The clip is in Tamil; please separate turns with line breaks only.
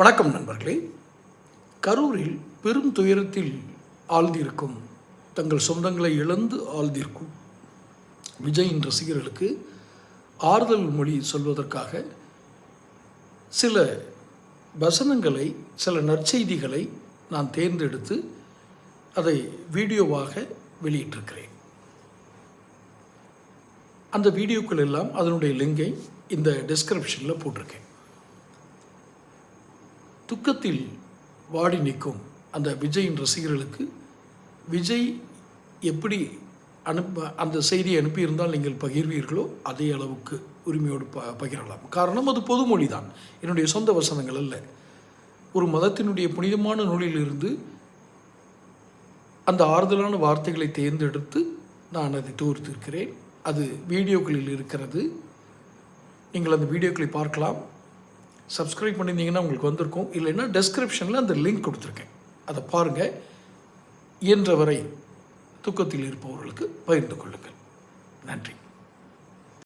வணக்கம் நண்பர்களே. கரூரில் பெரும் துயரத்தில் ஆழ்ந்திருக்கும் தங்கள் சொந்தங்களை இழந்து ஆழ்ந்திருக்கும் விஜயின் ரசிகர்களுக்கு ஆறுதல் மொழி சொல்வதற்காக சில வசனங்களை சில நற்செய்திகளை நான் தேர்ந்தெடுத்து அதை வீடியோவாக வெளியிட்டிருக்கிறேன். அந்த வீடியோக்கள் எல்லாம் அதனுடைய லிங்கை இந்த டிஸ்கிரிப்ஷனில் போட்டிருக்கேன். துக்கத்தில் வாடி நிற்கும் அந்த விஜயின் ரசிகர்களுக்கு விஜய் எப்படி அனுப்ப அந்த செய்தியை அனுப்பியிருந்தால் நீங்கள் பகிர்வீர்களோ அதே அளவுக்கு உரிமையோடு ப பகிரலாம். காரணம் அது பொதுமொழி தான் என்னுடைய சொந்த வசனங்கள் அல்ல. ஒரு மதத்தினுடைய புனிதமான நூலிலிருந்து அந்த ஆறுதலான வார்த்தைகளை தேர்ந்தெடுத்து நான் அதை தோர்த்திருக்கிறேன். அது வீடியோக்களில் இருக்கிறது. நீங்கள் அந்த வீடியோக்களை பார்க்கலாம். சப்ஸ்கிரைப் பண்ணியிருந்தீங்கன்னா உங்களுக்கு வந்திருக்கும். இல்லைன்னா டெஸ்கிரிப்ஷனில் அந்த லிங்க் கொடுத்துருக்கேன். அதை பாருங்கள் இயன்றவரை துக்கத்தில் இருப்பவர்களுக்கு பகிர்ந்து கொள்ளுங்கள். நன்றி.